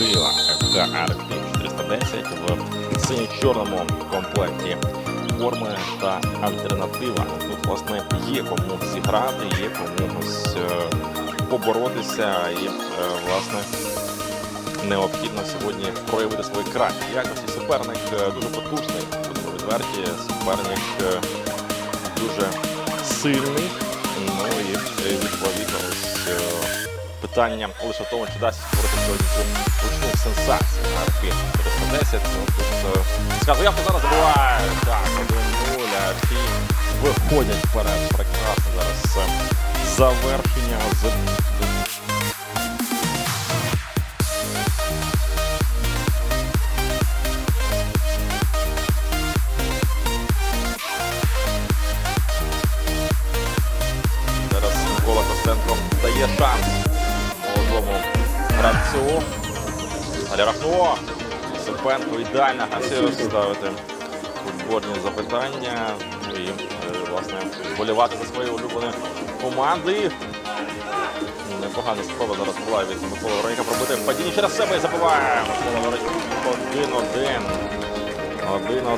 альтернатива ФК Арктик 410 в синьо-чорному комплекті форми та альтернатива. Тут, власне, є кому зіграти, є комусь е, поборотися і, е, власне, необхідно сьогодні проявити свої кращі якості. Суперник е, дуже потужний, будемо відверті. Суперник дуже сильний. Ну і відповідно ось питання лише в тому, чи дасть створити сьогодні цю ручну сенсацію на арпі 410. Ну, тут е, скажу, я зараз забуваю. Так, 1-0, арпі виходять вперед. Прекрасно зараз е, завершення з Рахно. Сипенко ідеально гасив ставити футбольні запитання. І, е, власне, вболівати за свої улюблені команди. Непогана спроба зараз була від Миколи Воронька пробити падіння через себе і забиває. Микола Воронько 1-1.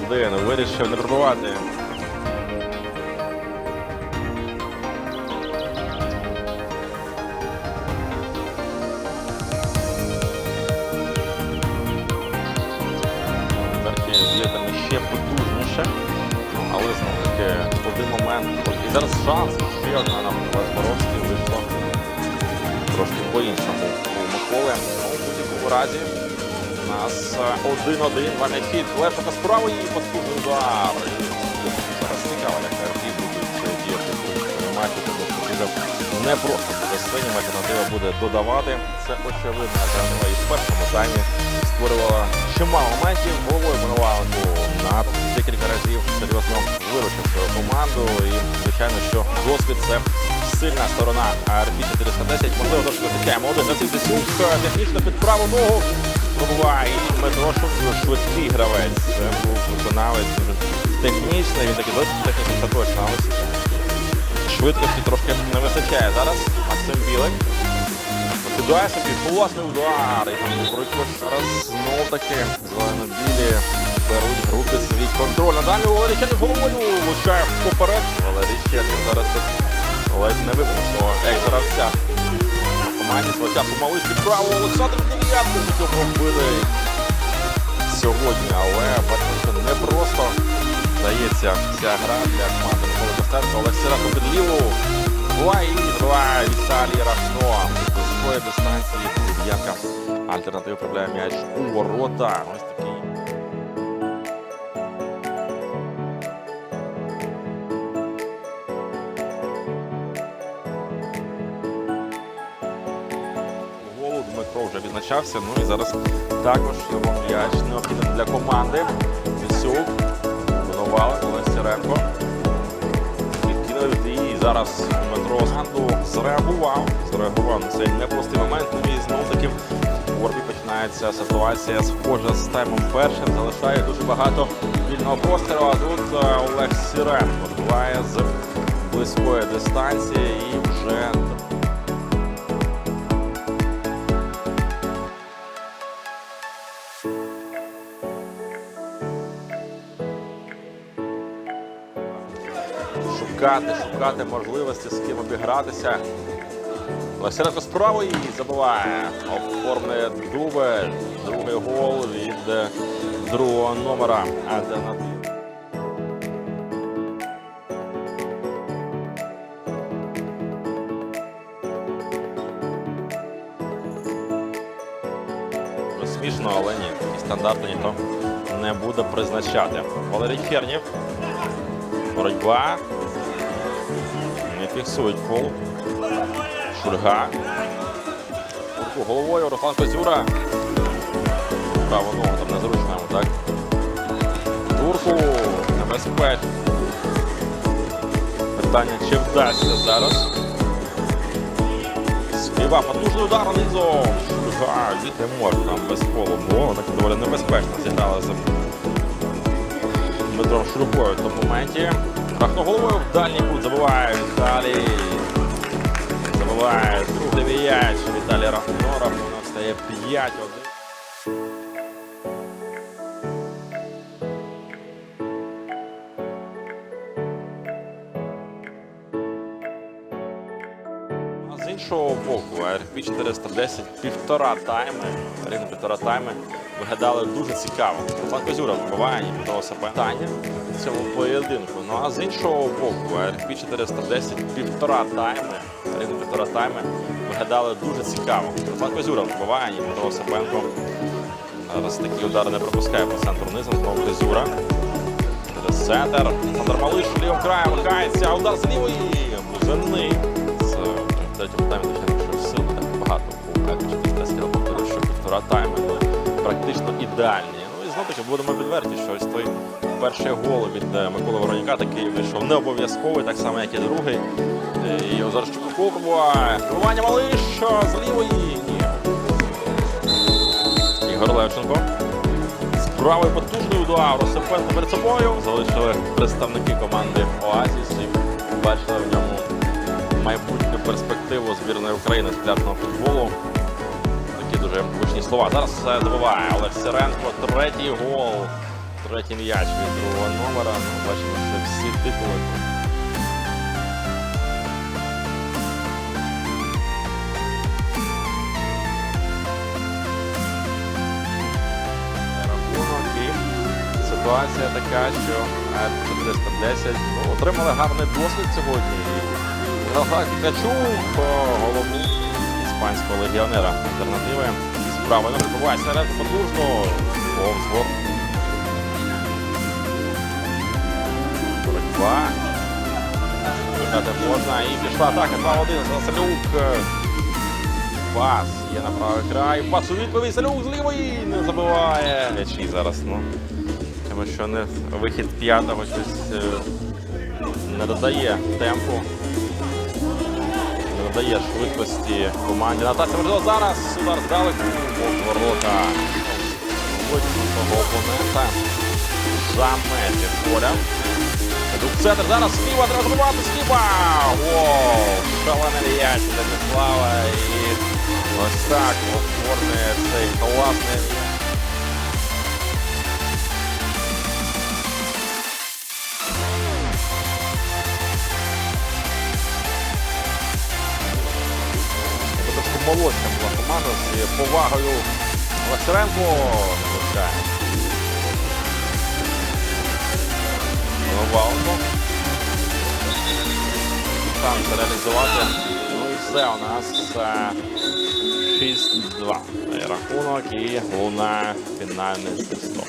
1-1. Вирішив не пробивати. Зараз шанс. Ще одна на Боровській вийшла трошки по-іншому у Миколи. Ну, в будь-якому разі у нас е, 1-1. Ваня хід. Левчика справа і потужний удар. Зараз цікаво, як арті будуть е, діяти в матчі, тому що піде не просто буде синім, альтернатива буде додавати. Це очевидно, альтернатива і в першому таймі створювала чимало моментів. Головою минувала на декілька разів серйозно виручив свою команду. І, звичайно, що досвід це сильна сторона РП 410. Можливо, трошки вистачає. Молодий Граців Десюк технічно під праву ногу. Пробуває і Шук, швидкий гравець. Це був виконавець дуже технічний. Він такий досить технічний це точно. Але швидкості трошки не вистачає зараз. Максим Білик. Кидає собі класний удар. І там Боротько зараз знов таки зелено-білі беруть групи свій контроль. А далі Валерій Чернів головою влучає поперед. Валерій Чернів зараз тут ледь не вибув свого екс-гравця. В команді свого часу малий право Олександр Дев'ятко хотів пробити сьогодні, але бачимо, не просто дається ця гра для команди Миколи Костенко. Олег Сирахов під ліву. Була і відбиває Віталій Рахно. З такої дистанції дев'ятка альтернатив вправляє м'яч у ворота. Ось Дмитро вже відзначався. Ну і зараз також м'яч необхідний для команди. Вісюк. Винували Олег Сіренко. І зараз Дмитро Санду зреагував. Зреагував на цей непростий момент. Ну і знову таки в Орбі починається ситуація схожа з таймом першим. Залишає дуже багато вільного простору. А тут е, Олег Сіренко збиває з близької дистанції і вже шукати, шукати можливості, з ким обігратися. Лесенко з правої забиває. Оформлює дубль. Другий гол від е, другого номера. Смішно, але ні. Такі стандарти ніхто не буде призначати. Валерій Фернів. Боротьба. Фіксують фол. Шульга. Головою. Руслан Козюра. Право ногу там незручно, йому, так? Турку. Небезпечно. Питання, чи вдасться зараз. Сківа, потужний удар низом. Шульга. Не може там без фолу було. Так доволі небезпечно зіграли за Дмитром Шурукою в тому моменті. Рахно головою в дальній кут забиває Віталій. Забиває другий м'яч. Віталій Рахно. Рахунок стає 5-1. Іншого боку, RFP 410 півтора тайми, рівно півтора тайми виглядали дуже цікаво. Руслан Козюра вбиває Дмитро Сапе. Таня в цьому поєдинку. Ну а з іншого боку, RFP 410 півтора тайми, рівно півтора тайми виглядали дуже цікаво. Руслан Козюра вбиває Дмитро Сапенко. Зараз такі удари не пропускає по центру низом. Знову Козюра. Центр. Олександр Малиш лівим краєм вмикається. Удар з лівої. Бужений. Третьому таймі точно що сил так багато. У я повторю, що півтора тайми ну, практично ідеальні. Ну і знову таки будемо відверті, що ось той перший гол від е, Миколи Вороніка такий вийшов не обов'язковий, так само, як і другий. І Озарчук пробуває. Вбивання Малиш з лівої. Ні. Ігор Левченко. З правої потужний удар. Росипенко перед собою. Залишили представники команди Оазіс і бачили в ньому майбутню перспективу збірної України з пляжного футболу. Такі дуже гучні слова. Зараз добиває Олег Сиренко. Третій гол. Третій м'яч від другого номера. Ну, бачимо, це всі титули. ситуація така, що Р-410 ну, отримали гарний досвід сьогодні. І Рафаель Качук, головний іспанського легіонера. Альтернативи справа не прибуває серед потужно. Повзго. Боротьба. Виграти можна. І пішла атака 2-1. Василюк. Пас є на правий край. Пас у відповідь. Салюк з лівої не забиває. М'ячі зараз, ну. Тому що не вихід п'ятого щось е, не додає темпу. Додає швидкості команді. Натася можливо зараз удар здалеку. Ворота. Свого опонента. За метр поля. Центр зараз Скіба, треба забивати Скіба! Воу! Шалений м'яч Данислава і ось так оформлює цей класний молодша була команда з повагою Лещеренко. Головалко. Шанс реалізувати. Ну і все у нас е, 6-2. Рахунок і лунає фінальний свисток.